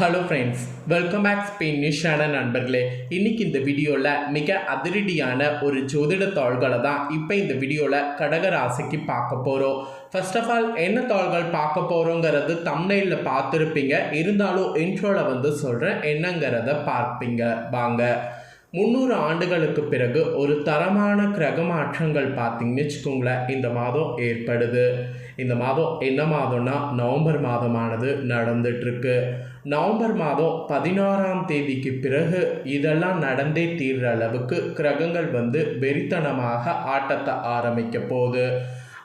Hello friends welcome back Spain நியூஸான நண்பர்களே. இன்னைக்கு இந்த வீடியோவில் மிக அதிரடியான ஒரு ஜோதிட தாள்களை தான் இப்போ இந்த வீடியோவில் கடக ராசிக்கு பார்க்க போகிறோம் ஃபர்ஸ்ட் ஆஃப் ஆல் என்ன தாள்கள் பார்க்க போகிறோங்கிறது தம்னையில் பார்த்துருப்பீங்க. இருந்தாலும் இன்ட்ரோவில் வந்து சொல்கிறேன் என்னங்கிறத பார்ப்பீங்க. வாங்க. முந்நூறு ஆண்டுகளுக்கு பிறகு ஒரு தரமான கிரக மாற்றங்கள் பார்த்தீங்கன்னு வச்சுக்கோங்களேன். இந்த மாதம் ஏற்படுது. இந்த மாதம் என்ன மாதம்னா நவம்பர் மாதமானது நடந்துட்டுருக்கு. நவம்பர் மாதம் பதினாறாம் தேதிக்கு பிறகு இதெல்லாம் நடந்தே தீர்ற அளவுக்கு கிரகங்கள் வந்து வெறித்தனமாக ஆட்டத்தை ஆரம்பிக்க போகுது.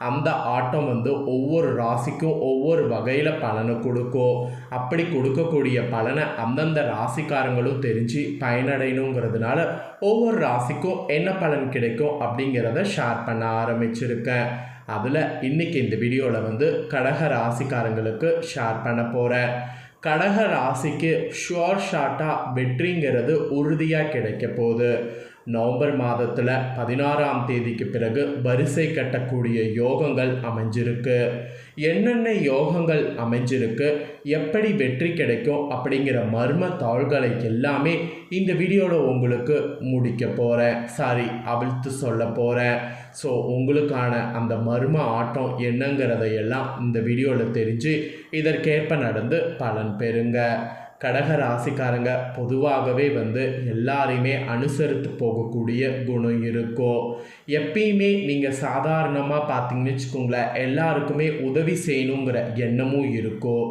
அந்த ஆட்டம் வந்து ஒவ்வொரு ராசிக்கும் ஒவ்வொரு வகையில் பலனை கொடுக்கும். அப்படி கொடுக்கக்கூடிய பலனை அந்தந்த ராசிக்காரங்களும் தெரிஞ்சு பயனடையணுங்கிறதுனால ஒவ்வொரு ராசிக்கும் என்ன பலன் கிடைக்கும் அப்படிங்கிறத ஷேர் பண்ண ஆரம்பிச்சிருக்கேன். அதில் இன்றைக்கி இந்த வீடியோவில் வந்து கடக ராசிக்காரங்களுக்கு ஷேர் பண்ண போகிறேன் கடக ராசிக்கு ஷுவர் ஷாட்டாக வெற்றிங்கிறது உறுதியாக கிடைக்க போகுது. நவம்பர் மாதத்தில் பதினாறாம் தேதிக்கு பிறகு வரிசை கட்டக்கூடிய யோகங்கள் அமைஞ்சிருக்கு. என்னென்ன யோகங்கள் அமைஞ்சிருக்கு எப்படி வெற்றி கிடைக்கும் அப்படிங்கிற மர்ம தாள்களை எல்லாமே இந்த வீடியோவில் உங்களுக்கு முடிக்க போகிறேன் சாரி அவிழ்த்து சொல்ல போகிறேன் ஸோ உங்களுக்கான அந்த மர்ம ஆட்டம் என்னங்கிறதையெல்லாம் இந்த வீடியோவில் தெரிஞ்சு இதற்கேற்ப நடந்து பலன் பெறுங்க. கடக ராசிக்காரங்க பொதுவாகவே வந்து எல்லாரையுமே அனுசரித்து போகக்கூடிய குணம் இருக்கும் எப்பயுமே நீங்கள் சாதாரணமாக பார்த்தீங்கன்னு வச்சுக்கோங்களேன் எல்லாருக்குமே உதவி செய்யணுங்கிற எண்ணமும் இருக்கும்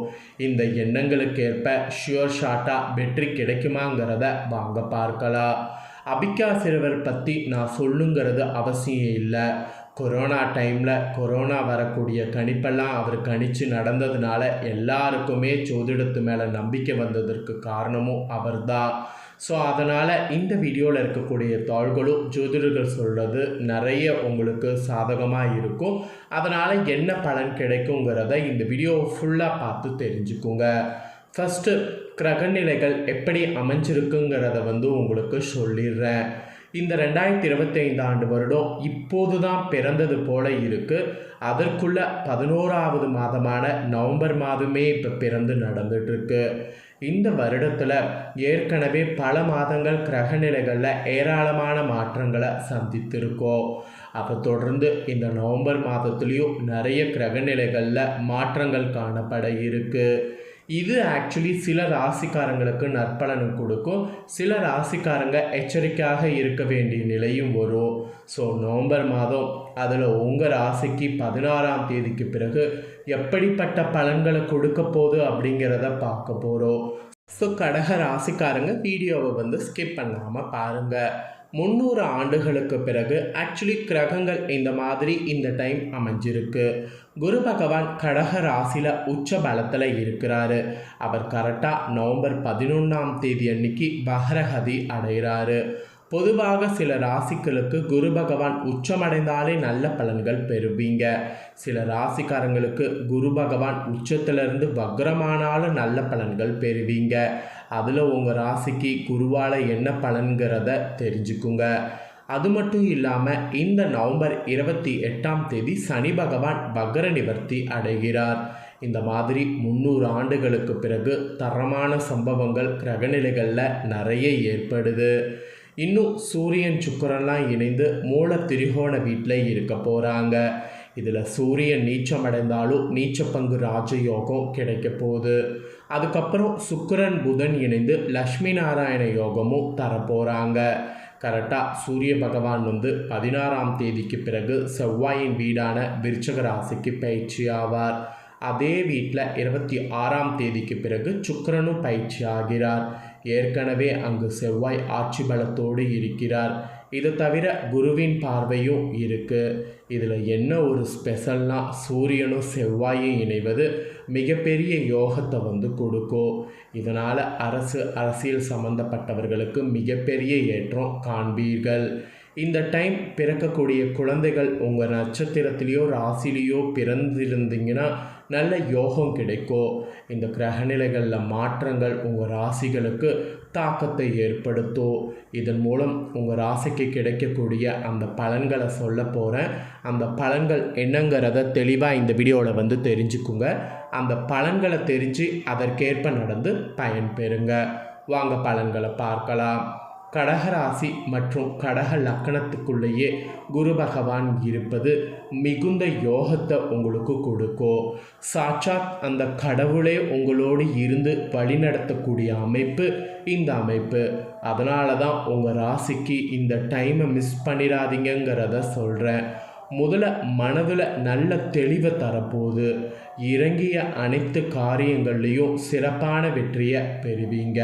இந்த எண்ணங்களுக்கு ஏற்ப ஷியோர் ஷார்ட்டாக வெற்றி கிடைக்குமாங்கிறத வாங்க பார்க்கலாம். அபிகா சிறுவர் பற்றி நான் சொல்லுங்கிறது அவசியம் இல்லை. கொரோனா டைமில் கொரோனா வரக்கூடிய கணிப்பெல்லாம் அவர் கணித்து நடந்ததுனால எல்லாருக்குமே ஜோதிடத்து மேலே நம்பிக்கை வந்ததற்கு காரணமும் அவர்தான் ஸோ அதனால் இந்த வீடியோவில் இருக்கக்கூடிய தாள்களும் ஜோதிடர்கள் சொல்கிறது நிறைய உங்களுக்கு சாதகமாக இருக்கும். அதனால் என்ன பலன் கிடைக்குங்கிறத இந்த வீடியோவை ஃபுல்லாக பார்த்து தெரிஞ்சுக்குங்க. ஃபஸ்ட்டு கிரகநிலைகள் எப்படி அமைஞ்சிருக்குங்கிறத வந்து உங்களுக்கு சொல்லிடுறேன். இந்த ரெண்டாயிரத்தி இருபத்தைந்து ஆண்டு வருடம் இப்போது தான் பிறந்தது போல இருக்குது அதற்குள்ள பதினோராவது மாதமான நவம்பர் மாதமே இப்போ பிறந்து நடந்துட்டுருக்கு. இந்த வருடத்தில் ஏற்கனவே பல மாதங்கள் கிரகநிலைகளில் ஏராளமான மாற்றங்களை சந்தித்திருக்கோம். அப்போ தொடர்ந்து இந்த நவம்பர் மாதத்துலேயும் நிறைய கிரகநிலைகளில் மாற்றங்கள் காணப்பட இருக்குது இது ஆக்சுவலி சில ராசிக்காரங்களுக்கு நற்பலனும் கொடுக்கும். சில ராசிக்காரங்க எச்சரிக்கையாக இருக்க வேண்டிய நிலையும் வரும். ஸோ நவம்பர் மாதம் அதில் உங்கள் ராசிக்கு பதினாறாம் தேதிக்கு பிறகு எப்படிப்பட்ட பலன்களை கொடுக்க போகுது அப்படிங்கிறத பார்க்க போகிறோம் ஸோ கடக ராசிக்காரங்க வீடியோவை வந்து ஸ்கிப் பண்ணாமல் பாருங்கள் முந்நூறு ஆண்டுகளுக்கு பிறகு ஆக்சுவலி கிரகங்கள் இந்த மாதிரி இந்த டைம் அமைஞ்சிருக்கு. குரு பகவான் கடக ராசியில் உச்ச பலத்தில் இருக்கிறாரு. அவர் கரெக்டாக நவம்பர் பதினொன்றாம் தேதி அன்னைக்கு பகரகதி அடைகிறாரு. பொதுவாக சில ராசிகளுக்கு குரு பகவான் உச்சமடைந்தாலே நல்ல பலன்கள் பெறுவீங்க. சில ராசிக்காரங்களுக்கு குரு பகவான் உச்சத்திலிருந்து வக்ரமானாலும் நல்ல பலன்கள் பெறுவீங்க. அதில் உங்கள் ராசிக்கு குருவால் என்ன பலன்கிறத தெரிஞ்சுக்குங்க. அது மட்டும் இல்லாமல் இந்த நவம்பர் இருபத்தி எட்டாம் தேதி சனி பகவான் பக்ர நிவர்த்தி அடைகிறார். இந்த மாதிரி முந்நூறு ஆண்டுகளுக்கு பிறகு தரமான சம்பவங்கள் கிரகநிலைகளில் நிறைய ஏற்படுது. இன்னும் சூரியன் சுக்கரன்லாம் இணைந்து மூல திரிகோண வீட்டில் இருக்க போகிறாங்க இதில் சூரியன் நீச்சம் அடைந்தாலும் நீச்ச பங்கு ராஜயோகம் கிடைக்க போகுது. அதுக்கப்புறம் சுக்கரன் புதன் இணைந்து லக்ஷ்மி நாராயண யோகமும் தரப்போகிறாங்க கரெக்டாக சூரிய பகவான் வந்து பதினாறாம் தேதிக்கு பிறகு செவ்வாயின் வீடான விருச்சக ராசிக்கு பயிற்சி ஆவார். அதே வீட்டில் இருபத்தி ஆறாம் தேதிக்கு பிறகு சுக்கரனும் பயிற்சி ஆகிறார். ஏற்கனவே அங்கு செவ்வாய் ஆட்சி பலத்தோடு இருக்கிறார். இது தவிர குருவின் பார்வையும் இருக்குது இதில் என்ன ஒரு ஸ்பெஷல்னால் சூரியனும் செவ்வாயும் இணைவது மிகப்பெரிய யோகத்தை வந்து கொடுக்கும் இதனால் அரசு அரசியல் சம்மந்தப்பட்டவர்களுக்கு மிகப்பெரிய ஏற்றம் காண்பீர்கள். இந்த டைம் பிறக்கக்கூடிய குழந்தைகள் உங்கள் நட்சத்திரத்திலேயோ ராசிலேயோ பிறந்திருந்தீங்கன்னா நல்ல யோகம் கிடைக்கும் இந்த கிரகநிலைகளில் மாற்றங்கள் உங்கள் ராசிகளுக்கு தாக்கத்தை ஏற்படுத்தும் இதன் மூலம் உங்கள் ராசிக்கு கிடைக்கக்கூடிய அந்த பலன்களை சொல்ல போகிறேன் அந்த பலன்கள் என்னங்கிறத தெளிவாக இந்த வீடியோவில் வந்து தெரிஞ்சுக்குங்க. அந்த பலன்களை தெரிஞ்சு அதற்கேற்ப நடந்து பயன்பெறுங்க வாங்க பலன்களை பார்க்கலாம். கடகராசி மற்றும் கடக லக்கணத்துக்குள்ளேயே குரு பகவான் இருப்பது மிகுந்த யோகத்தை உங்களுக்கு கொடுக்கும் சாட்சாத் அந்த கடவுளே உங்களோடு இருந்து வழிநடத்தக்கூடிய அமைப்பு இந்த அமைப்பு. அதனால தான் உங்கள் ராசிக்கு இந்த டைமை மிஸ் பண்ணிடாதீங்கிறத சொல்கிறேன் முதல்ல மனதில் நல்ல தெளிவை தரப்போகுது. இறங்கிய அனைத்து காரியங்கள்லேயும் சிறப்பான வெற்றியை பெறுவீங்க.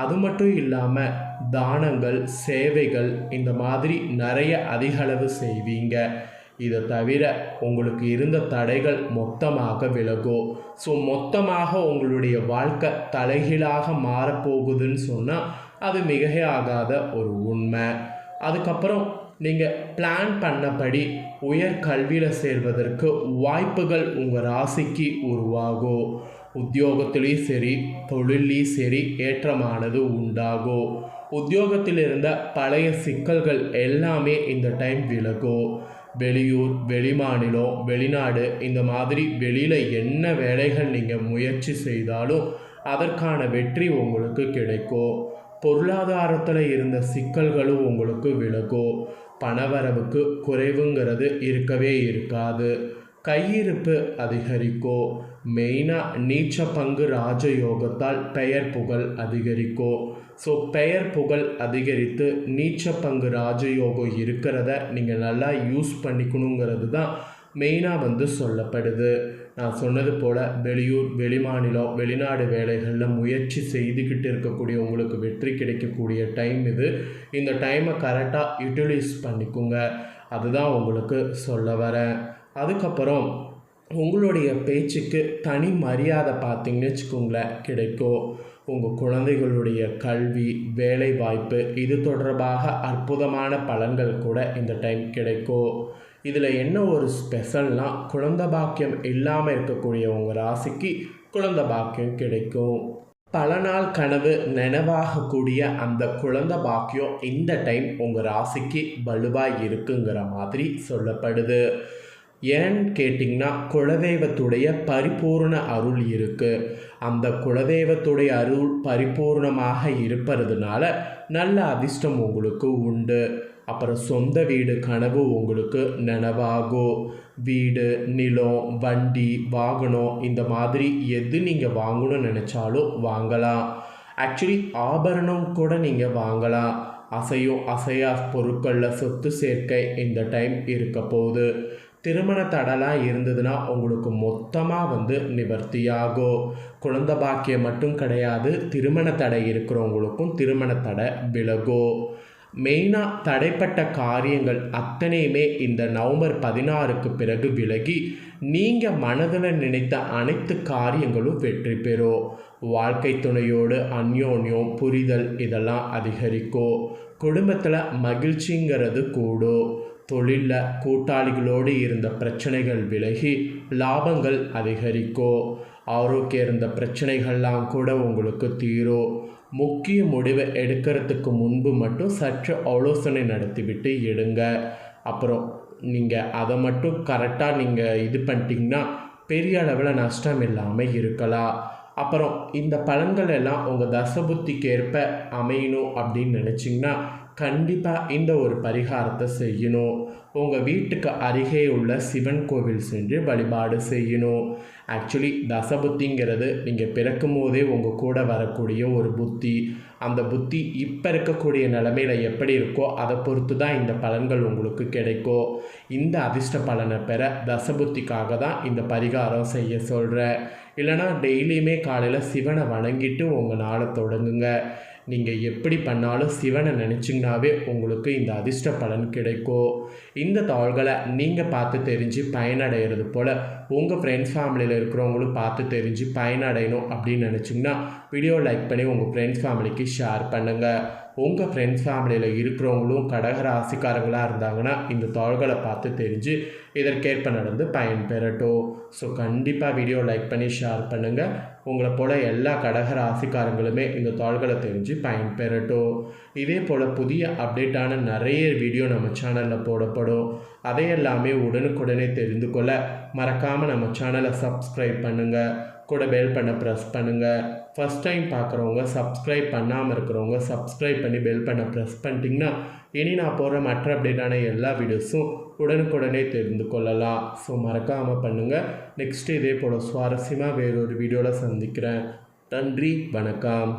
அது மட்டும் இல்லாமல் தானங்கள் சேவைகள் இந்த மாதிரி நிறைய அதிகளவு செய்வீங்க. இதை தவிர உங்களுக்கு இருந்த தடைகள் மொத்தமாக விலகும் ஸோ மொத்தமாக உங்களுடைய வாழ்க்கை தலைகீழாக மாறப்போகுதுன்னு சொன்னால் அது மிகையாகாத ஒரு உண்மை. அதுக்கப்புறம் நீங்கள் பிளான் பண்ணபடி உயர் கல்வியில் சேர்வதற்கு வாய்ப்புகள் உங்கள் ராசிக்கு உருவாகும். உத்தியோகத்திலையும் சரி தொழிலையும் சரி ஏற்றமானது உண்டாகும் உத்தியோகத்தில் இருந்த பழைய சிக்கல்கள் எல்லாமே இந்த டைம் விலகும் வெளியூர் வெளிமாநிலம் வெளிநாடு இந்த மாதிரி வெளியில் என்ன வேலைகள் நீங்கள் முயற்சி செய்தாலும் அதற்கான வெற்றி உங்களுக்கு கிடைக்கும் பொருளாதாரத்தில் இருந்த சிக்கல்களும் உங்களுக்கு விலகும் பணவரவுக்கு குறைவுங்கிறது இருக்கவே இருக்காது. கையிருப்பு அதிகரிக்கோ? மெயினாக நீச்ச பங்கு ராஜயோகத்தால் பெயர் புகழ் அதிகரிக்கோ? ஸோ பெயர் புகழ் அதிகரித்து நீச்ச பங்கு ராஜயோகம் இருக்கிறத நீங்கள் நல்லா யூஸ் பண்ணிக்கணுங்கிறது தான் மெயினாக வந்து சொல்லப்படுது. நான் சொன்னது போல் வெளியூர் வெளிமாநிலம் வெளிநாடு வேலைகளில் முயற்சி செய்துக்கிட்டு இருக்கக்கூடிய உங்களுக்கு வெற்றி கிடைக்கக்கூடிய டைம் இது. இந்த டைமை கரெக்டாக யூட்டிலைஸ் பண்ணிக்கோங்க. அதுதான் உங்களுக்கு சொல்ல வரேன். அதுக்கப்புறம் உங்களுடைய பேச்சுக்கு தனி மரியாதை பார்த்தீங்கன்னு வச்சுக்கோங்களேன் கிடைக்கும். உங்கள் குழந்தைகளுடைய கல்வி வேலை வாய்ப்பு இது தொடர்பாக அற்புதமான பலன்கள் கூட இந்த டைம் கிடைக்கும். இதில் என்ன ஒரு ஸ்பெஷல்னால் குழந்த பாக்கியம் இல்லாமல் இருக்கக்கூடிய உங்கள் ராசிக்கு குழந்த பாக்கியம் கிடைக்கும். பல நாள் கனவு நினைவாகக்கூடிய அந்த குழந்த பாக்கியம் இந்த டைம் உங்கள் ராசிக்கு வலுவாக இருக்குங்கிற மாதிரி சொல்லப்படுது. ஏன்னு கேட்டிங்கன்னா குலதெய்வத்துடைய பரிபூர்ண அருள் இருக்குது அந்த குலதெய்வத்துடைய அருள் பரிபூர்ணமாக இருப்பதுனால நல்ல அதிர்ஷ்டம் உங்களுக்கு உண்டு. அப்புறம் சொந்த வீடு கனவு உங்களுக்கு நனவாகும் வீடு நிலம் வண்டி வாகனம் இந்த மாதிரி எது நீங்கள் வாங்கணும்னு நினச்சாலும் வாங்கலாம். ஆக்சுவலி ஆபரணம் கூட நீங்கள் வாங்கலாம். அசையும் அசையா பொருட்களில் சொத்து சேர்க்கை இந்த டைம் இருக்க போகுது. திருமண தடலாம் இருந்ததுன்னா உங்களுக்கு மொத்தமாக வந்து நிவர்த்தியாகும் குழந்த பாக்கியம் மட்டும் கிடையாது திருமண தடை இருக்கிறவங்களுக்கும் திருமண தடை விலகும் மெயினாக தடைப்பட்ட காரியங்கள் அத்தனையுமே இந்த நவம்பர் பதினாறுக்கு பிறகு விலகி நீங்கள் மனதில் நினைத்த அனைத்து காரியங்களும் வெற்றி பெறும் வாழ்க்கை துணையோடு அந்யோன்யம் புரிதல் இதெல்லாம் அதிகரிக்கும் குடும்பத்தில் மகிழ்ச்சிங்கிறது கூடும் தொழிலில் கூட்டாளிகளோடு இருந்த பிரச்சனைகள் விலகி லாபங்கள் அதிகரிக்கும் ஆரோக்கியம் இருந்த பிரச்சனைகள்லாம் கூட உங்களுக்கு தீரும் முக்கிய முடிவை எடுக்கிறதுக்கு முன்பு மட்டும் சற்று ஆலோசனை நடத்திவிட்டு எடுங்க. அப்புறம் நீங்கள் அதை மட்டும் கரெக்டாக நீங்கள் இது பண்ணிட்டீங்கன்னா பெரிய அளவில் நஷ்டம் இல்லாமல் இருக்கலாம். அப்புறம் இந்த பலன்கள் எல்லாம் உங்கள் தசபுத்திக்கு ஏற்ப அமையணும் அப்படின்னு நினச்சிங்கன்னா கண்டிப்பாக இந்த ஒரு பரிகாரத்தை செய்யணும். உங்கள் வீட்டுக்கு அருகே உள்ள சிவன் கோவில் சென்று வழிபாடு செய்யணும். ஆக்சுவலி தசபுத்திங்கிறது நீங்கள் பிறக்கும் போதே உங்கள் கூட வரக்கூடிய ஒரு புத்தி. அந்த புத்தி இப்போ இருக்கக்கூடிய நிலமையில எப்படி இருக்கோ அதை பொறுத்து தான் இந்த பலன்கள் உங்களுக்கு கிடைக்கும். இந்த அதிர்ஷ்ட பலனை பெற தசபுத்திக்காக தான் இந்த பரிகாரம் செய்ய சொல்கிறேன் இல்லைனா டெய்லியுமே காலையில் சிவனை வணங்கிட்டு உங்கள் நாளை தொடங்குங்க. நீங்கள் எப்படி பண்ணாலும் சிவனை நினச்சிங்கனாவே உங்களுக்கு இந்த அதிர்ஷ்ட பலன் கிடைக்கும். இந்த தாள்களை நீங்கள் பார்த்து தெரிஞ்சு பயனடைகிறது போல் உங்கள் ஃப்ரெண்ட்ஸ் ஃபேமிலியில் இருக்கிறவங்களும் பார்த்து தெரிஞ்சு பயனடையணும் அப்படின்னு நினச்சிங்கன்னா வீடியோ லைக் பண்ணி உங்கள் ஃப்ரெண்ட்ஸ் ஃபேமிலிக்கு ஷேர் பண்ணுங்கள் உங்கள் ஃப்ரெண்ட்ஸ் ஃபேமிலியில் இருக்கிறவங்களும் கடகராசிக்காரங்களாக இருந்தாங்கன்னா இந்த தாள்களை பார்த்து தெரிஞ்சு இதற்கேற்ப நடந்து பயன் பெறட்டும் ஸோ கண்டிப்பாக வீடியோ லைக் பண்ணி ஷேர் பண்ணுங்கள் உங்களை போல் எல்லா கடக ராசிக்காரங்களுமே இந்த தாள்களை தெரிஞ்சு பயன் பெறட்டும் இதே போல் புதிய அப்டேட்டான நிறைய வீடியோ நம்ம சேனலில் போடப்படும். அதையெல்லாமே உடனுக்குடனே தெரிந்து கொள்ள மறக்காமல் நம்ம சேனலை சப்ஸ்கிரைப் பண்ணுங்கள் கூட பெல் பண்ண ப்ரெஸ் பண்ணுங்கள் ஃபஸ்ட் டைம் பார்க்குறவங்க சப்ஸ்கிரைப் பண்ணாமல் இருக்கிறவங்க சப்ஸ்கிரைப் பண்ணி பெல் பண்ண ப்ரெஸ் பண்ணிட்டிங்கன்னா இனி நான் போடுற மற்ற அப்டேட்டான எல்லா வீடியோஸும் உடனுக்குடனே தெரிந்து கொள்ளலாம். ஸோ மறக்காமல் பண்ணுங்கள் நெக்ஸ்ட்டு இதே போல் சுவாரஸ்யமாக வேறொரு வீடியோவில் சந்திக்கிறேன். நன்றி வணக்கம்.